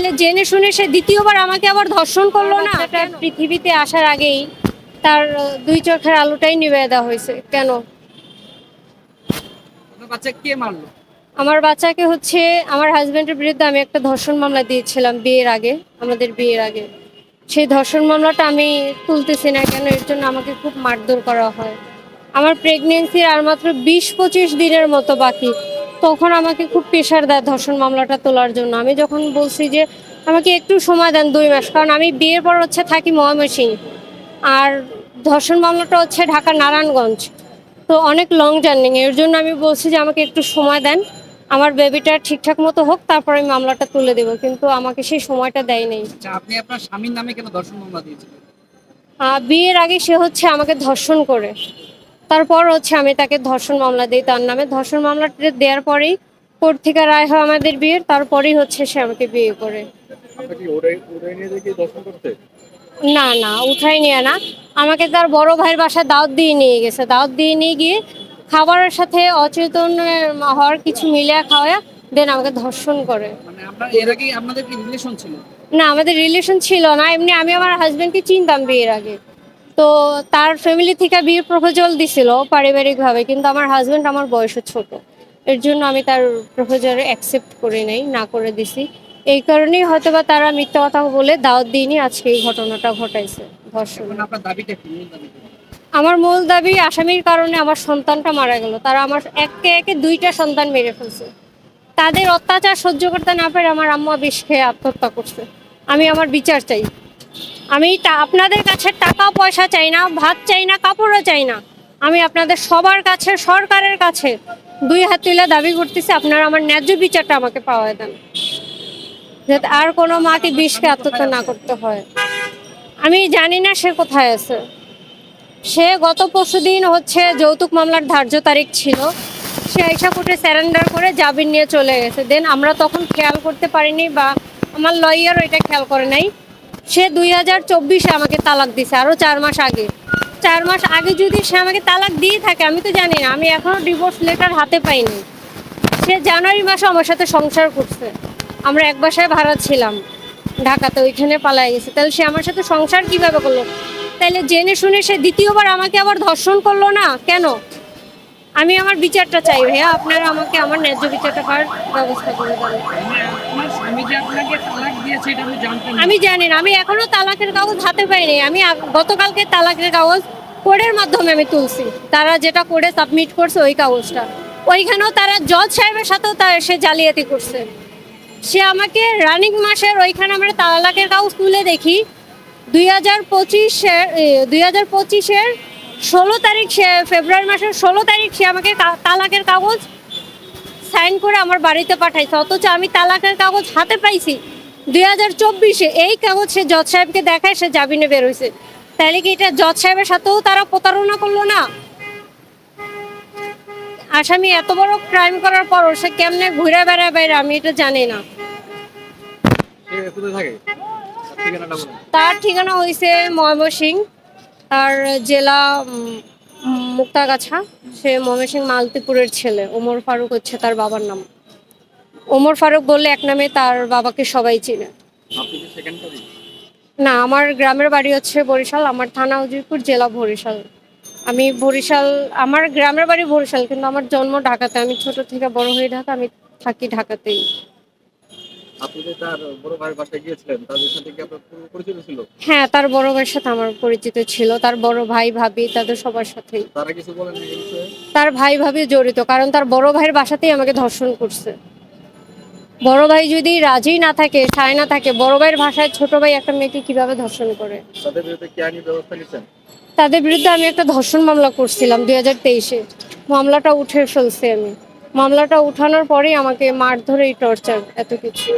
তাইলে জেনে শুনে সে দ্বিতীয়বার আমাকে আবার ধর্ষণ করল না? পৃথিবীতে আসার আগেই তার দুই চোখের আলোটাই নিবে দেওয়া হয়েছে। কেন? বাচ্চা কে মারলো? আমার বাচ্চাকে হচ্ছে আমার হাজবেন্ডের বিরুদ্ধে আমি একটা ধর্ষণ মামলা দিয়েছিলাম বিয়ের আগে আমাদের বিয়ের আগে। সেই ধর্ষণ মামলাটা আমি তুলতেছি না কেন? এর জন্য আমাকে খুব মারধর করা হয়। আমার প্রেগনেন্সির আর মাত্র বিশ পঁচিশ দিনের মতো বাকি। তখন আমাকে খুব প্রেশার দেয় ধর্ষণ মামলাটা তোলার জন্য। আমি যখন বলছি যে আমাকে একটু সময় দেন দুই মাস কারণ আমি বিয়ের পর হচ্ছে থাকি ময়মনসিং আর ধর্ষণ মামলাটা হচ্ছে ঢাকা নারায়ণগঞ্জ। তো অনেক লং জার্নি এর জন্য আমি বলছি যে আমাকে একটু সময় দেন। আমার বেবিটা ঠিকঠাক মতো হোক তারপর আমি মামলাটা তুলে দেবো। কিন্তু আমাকে সেই সময়টা দেয় নেই। আচ্ছা আপনি আপনার স্বামীর নামে কেন দর্শন মামলা দিয়েছিলেন? বিয়ের আগে সে হচ্ছে আমাকে ধর্ষণ করে। তারপর হচ্ছে আমি তাকে ধর্ষণ মামলা দিই তার নামে। ধর্ষণ মামলাটা দেওয়ার পরেই কোর্ট থেকে রায় হয় আমাদের বিয়ের তারপরেই হচ্ছে সে আমাকে বিয়ে করে। না না উঠাই নিয়ে না। আমাকে তার বড় ভাইয়ের বাসায় দাওয়াত দিয়ে নিয়ে গেছে। দাওয়াত দিয়ে নিয়ে গিয়ে খাবারের সাথে অচেতন হওয়ার কিছু মিলিয়ে খাওয়া দেন আমাকে ধর্ষণ করে। মানে আপনার এর আগে আপনাদের কি রিলেশন ছিল? না আমাদের রিলেশন ছিল না। এমনি আমি আমার হাজবেন্ডকে চিনতাম বিয়ের আগে। তো তার ফ্যামিলি থেকে বিয়ের প্রপোজাল দিছিল পারিবারিকভাবে কিন্তু আমার হাজবেন্ড আমার বয়সে ছোট। এর জন্য আমি তার প্রপোজাল অ্যাকসেপ্ট করে নাই না করে দিছি। এই কারণেই হয়তো বা তারা মিথ্যা কথা বলে দাওয়াত দিইনি আজকে এই ঘটনাটা ঘটাইছে ধর্ষণ? আমার মূল দাবি আসামির কারণে আমার সন্তানটা মারা গেল। তারা আমার একে একে দুইটা সন্তান মেরে ফেলছে। তাদের অত্যাচার সহ্য করতে না পেরে আমার আম্মা বিষ খেয়ে আত্মহত্যা করছে। আমি আমার বিচার চাই। আমি আপনাদের কাছে টাকা পয়সা চাই না, ভাত চাই না, কাপড়ও চাই না। আমি আপনাদের সবার কাছে, সরকারের কাছে দুই হাত তুলে দাবি করতেছি, আপনারা আমার ন্যায্য বিচারটা আমাকে পাওয়া দেন। যাতে আর কোনো মাকে বিষকে আত্মহত্যা না করতে হয়। আমি জানি না সে কোথায় আছে। সে গত পরশুদিন হচ্ছে যৌতুক মামলার ধার্য তারিখ ছিল। সে আইসা কোর্টে স্যারেন্ডার করে জামিন নিয়ে চলে গেছে। দেন আমরা তখন খেয়াল করতে পারিনি বা আমার লয়ারও এটা খেয়াল করে নাই। সে দুই হাজার চব্বিশে আমাকে তালাক দিছে আরও চার মাস আগে। চার মাস আগে যদি সে আমাকে তালাক দিয়ে থাকে, আমি তো জানি না, আমি এখনও ডিভোর্স লেটার হাতে পাইনি। সে জানুয়ারি মাসে আমার সাথে সংসার করছে। আমরা এক বাসায় ভাড়া ছিলাম, ঢাকাতে, ওইখানে পালাই গেছে। তাহলে সে আমার সাথে সংসার কীভাবে করল? তাহলে জেনে শুনে সে দ্বিতীয়বার আমাকে আবার ধর্ষণ করল না? কেন? আমি আমার বিচারটা চাই ভাইয়া। আপনারা আমাকে আমার ন্যায্য বিচারটা পাওয়ার ব্যবস্থা করে দেন মানে আপনার স্বামী যে আপনাকে তালাক দিয়েছে এটা আপনি জানতেন না। আমি জানি না আমি এখনও তালাকের কাগজ হাতে পাইনি। আমি গতকালকে তালাকের কাগজ কোর্টের মাধ্যমে আমি তুলছি। তারা যেটা করে সাবমিট করছে ওই কাগজটা। ওইখানেও তারা জজ সাহেবের সাথেও তার সে জালিয়াতি করছে। সে আমাকে রানিং মাসের ওইখানে আমরা তালাকের কাগজ তুলে দেখি। দুই হাজার পঁচিশের দুই হাজার পঁচিশের ষোলো তারিখ সে ফেব্রুয়ারি মাসের ষোলো তারিখ সে আমাকে তালাকের কাগজ সাইন করে আমার বাড়িতে পাঠাইছে। অথচ আমি তালাকের কাগজ হাতে পাইছি। দুই হাজার চব্বিশে এই কাগজ সে জজ সাহেবকে দেখায় সে জামিনে বের হয়েছে তাহলে কি এটা জজ সাহেবের সাথেও তারা প্রতারণা করল না? আসামি এত বড় ক্রাইম করার পরও সে কেমনে ঘুরে বেড়ায় বাইরে? আমি এটা জানি না। তার ঠিকানা হয়েছে ময়মনসিং তার জেলা মুক্তাগাছা সে ময়মনসিং মালতিপুরের ছেলে ওমর ফারুক হচ্ছে তার বাবার নাম। ওমর ফারুক বললে এক নামে তার বাবাকে সবাই চিনে। না আমার গ্রামের বাড়ি হচ্ছে বরিশাল আমার থানা উজিরপুর জেলা বরিশাল। আমি বরিশাল আমার গ্রামের বাড়ি বরিশাল কিন্তু আমার জন্ম ঢাকাতে। আমি ছোট থেকে বড় হয়ে ঢাকা আমি থাকি ঢাকাতেই। আপনি তার বড় ভাইয়ের বাসায় গিয়েছিলেন তাদের সাথে কি আপনার পরিচিত ছিল? হ্যাঁ তার বড় ভাইয়ের সাথে আমার পরিচিত ছিল। তার বড় ভাই ভাবি তাদের সবার সাথেই। তারা কিছু বলেন তার ভাই ভাবি জড়িত কারণ তার বড় ভাইয়ের বাসাতেই আমাকে ধর্ষণ করছে। বড় ভাই যদি রাজি না থাকে সায় না থাকে বড় ভাইয়ের ভাষায় ছোট ভাই একটা মেয়েকে কীভাবে ধর্ষণ করে? তাদের বিরুদ্ধে কি আইনি ব্যবস্থা নিচ্ছেন? তাদের বিরুদ্ধে আমি একটা ধর্ষণ মামলা করছিলাম দুই হাজার তেইশে। মামলাটা উঠে ফেলছি আমি। মামলাটা উঠানোর পরেই আমাকে মারধরে এই টর্চার এত কিছু।